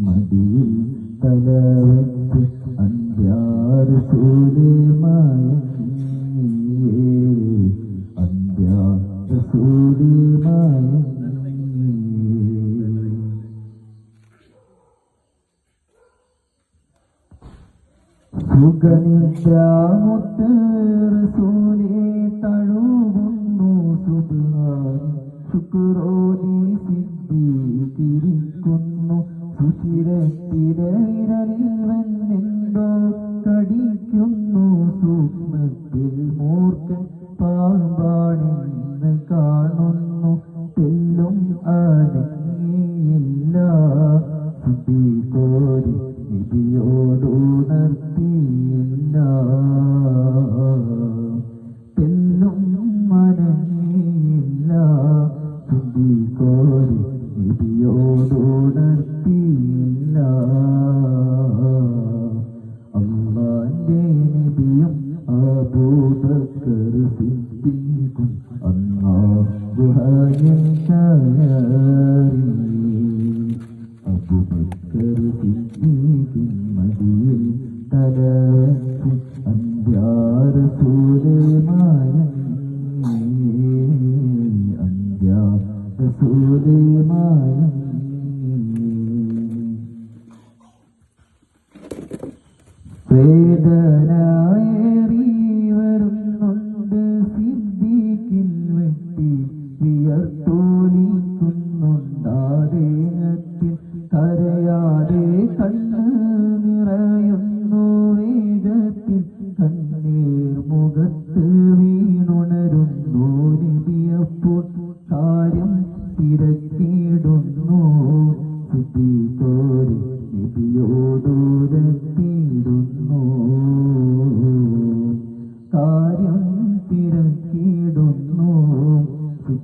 മടിയിൽ തലവെച്ച് സൂര്യമായ അന്ത്യാറസൂലുമായി സൂര്യ തഴുകുന്നു സിദ്ധി ശുക്രോടി സിദ്ധിക്കുന്നു സുശിരത്തിരവിരലിൽ വന്നെന്തോ കടിക്കുന്നു. സൂക്ഷ്മത്തിൽ മൂർഖൻ പാമ്പാണെന്ന് കാണുന്നു. തെല്ലും അടങ്ങിയില്ല സുദ്ധി കോരി നിധിയോടുണർത്തിയില്ല നബിയും അബൂബക്കർ സിദ്ദീഖും അന്നാ ഗുഹയിൽ കയറി അബൂബക്കർ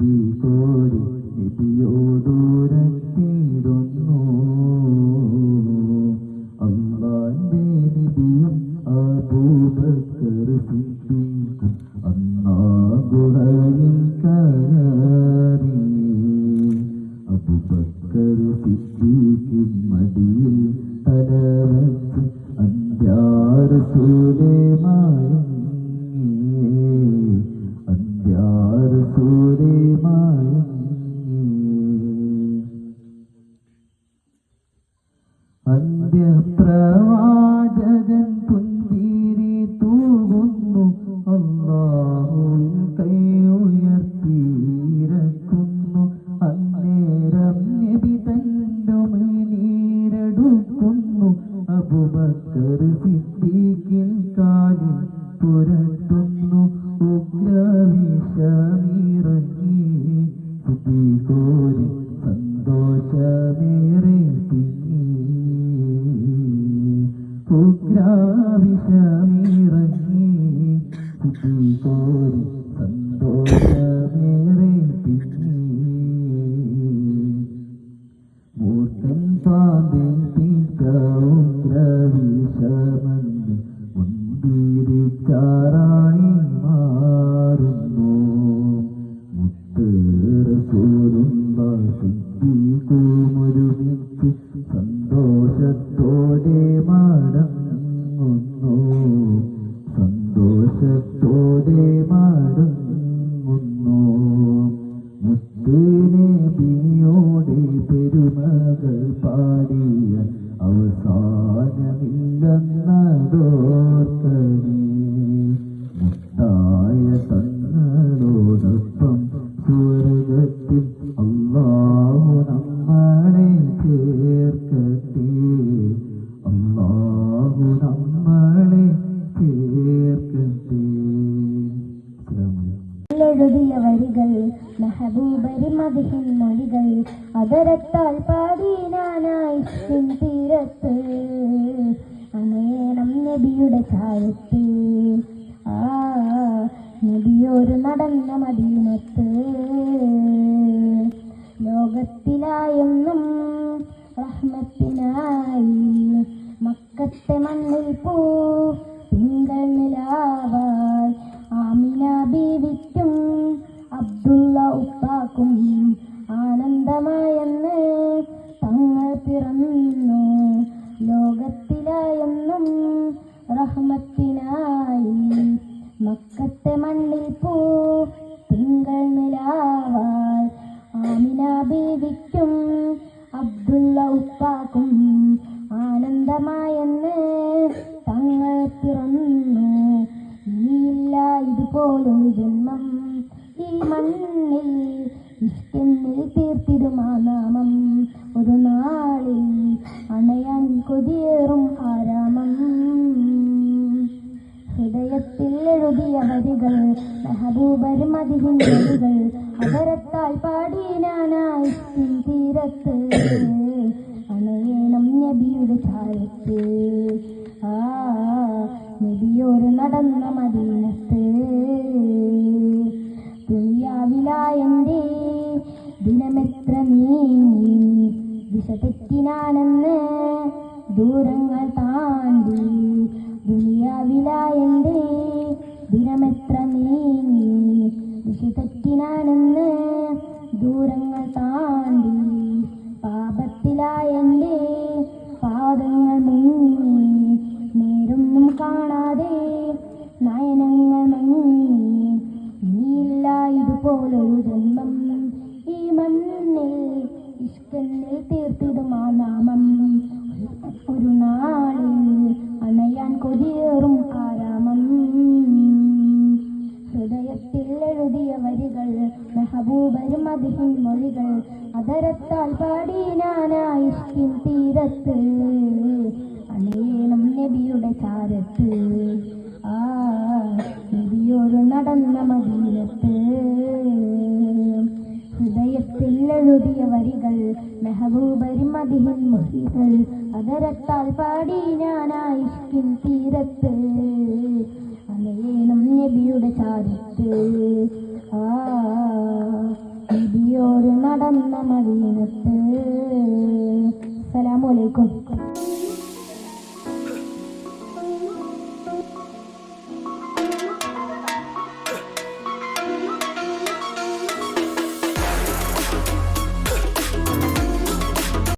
സിദ്ധി കോരി നബിയോടൂരത്തിടുന്നു അള്ളാന്റെ നബിയും അബൂബക്കർ സിദ്ദീഖും അന്നാ ഗുഹയിൽ കയറി അബൂബക്കർ സിദ്ദീഖിൻ മടിയിൽ തിങ്ങി ഉഗ്രാവിഷമിറങ്ങി സിദ്ദീഖോരി സന്തോഷമേറെ തിങ്ങി മൂർഖൻ പാമ്പിൻ दोषत्वेवार മെഹബൂബരി മതിഹിൻ മൊഴികൾ അതരത്താൽ പാടി ഞാനായി തീരത്ത്. അനേണം നബിയുടെ ചായത്ത് ആ നബിയോര് നടന്ന മദീനത്ത്. ലോകത്തിലായെന്നും റഹ്മത്തിനായി മക്കത്തെ മണ്ണിൽ പോ തിങ്കൾ നിലാവായി. ആമിന ബീവിക്കും മക്കത്തെ മണ്ണിൽ പൂ തിങ്കൾ നിലാവാൽ ആമിന ബീവിക്കും അബ്ദുള്ള ഉപ്പാക്കും ആനന്ദമായെന്ന് തങ്ങൾ പിറന്നു. ഇല്ല ഇതുപോലൊരു ജന്മം ഈ മണ്ണിൽ ഇഷ്ടെന്നിൽ തീർത്തിടും ആ നാമം. ഒരു നാളിൽ അണയാൻ കൊതിയേറും ആരാമം. ഹൃദയത്തിൽ എഴുതിയ വരികൾ മെഹബൂബർ മതിഹിൻ വരികൾ അതരത്താൽ പാടി ഞാനായി തീരത്ത്. അണയേണം നബിയുടെ ചായത്ത് ആ നബിയോട് നടന്ന മദീനത്ത്. ദുനിയാവിലായെന്റെ ദിനമെത്ര നീ ദിശ തെറ്റിനാണെന്ന് ദൂരങ്ങൾ താണ്ടി ദുനിയാവിലായെന്റെ ദിനമെത്ര നീങ്ങി? ദിശ തെറ്റിനാണെന്ന് ദൂരങ്ങൾ താണ്ടി. പാപത്തിലായന്റെ പാദങ്ങൾ മുങ്ങി. നേരൊന്നും കാണാതെ നയനങ്ങൾ മങ്ങി. നീയില്ല ഇതുപോലൊരു ജന്മം. ഈ മണ്ണിൽ ഇഷ്കന്നിൽ തീർത്തിടുമാ നാമം. ഒരു മൊഴികൾ അതരത്താൽ പാടി ഞാനായി ഇഷ്കിൻ തീരത്ത്. അണയേണം നബിയുടെ ചാരത്ത്. ആ നബിയോട് നടന്ന മദീനത്ത്. ഹൃദയത്തിൽ എഴുതിയ വരികൾ മെഹബൂബരി മതിഹൻ മുഹികൾ അതരത്താൽ പാടി ഞാനായി ഇഷ്കിൻ തീരത്ത്. അലയേണം നബിയുടെ ചാരത്ത്. ആ നബിയോട് നടന്ന മദീനത്ത് അസ്സലാമു അലൈക്കും.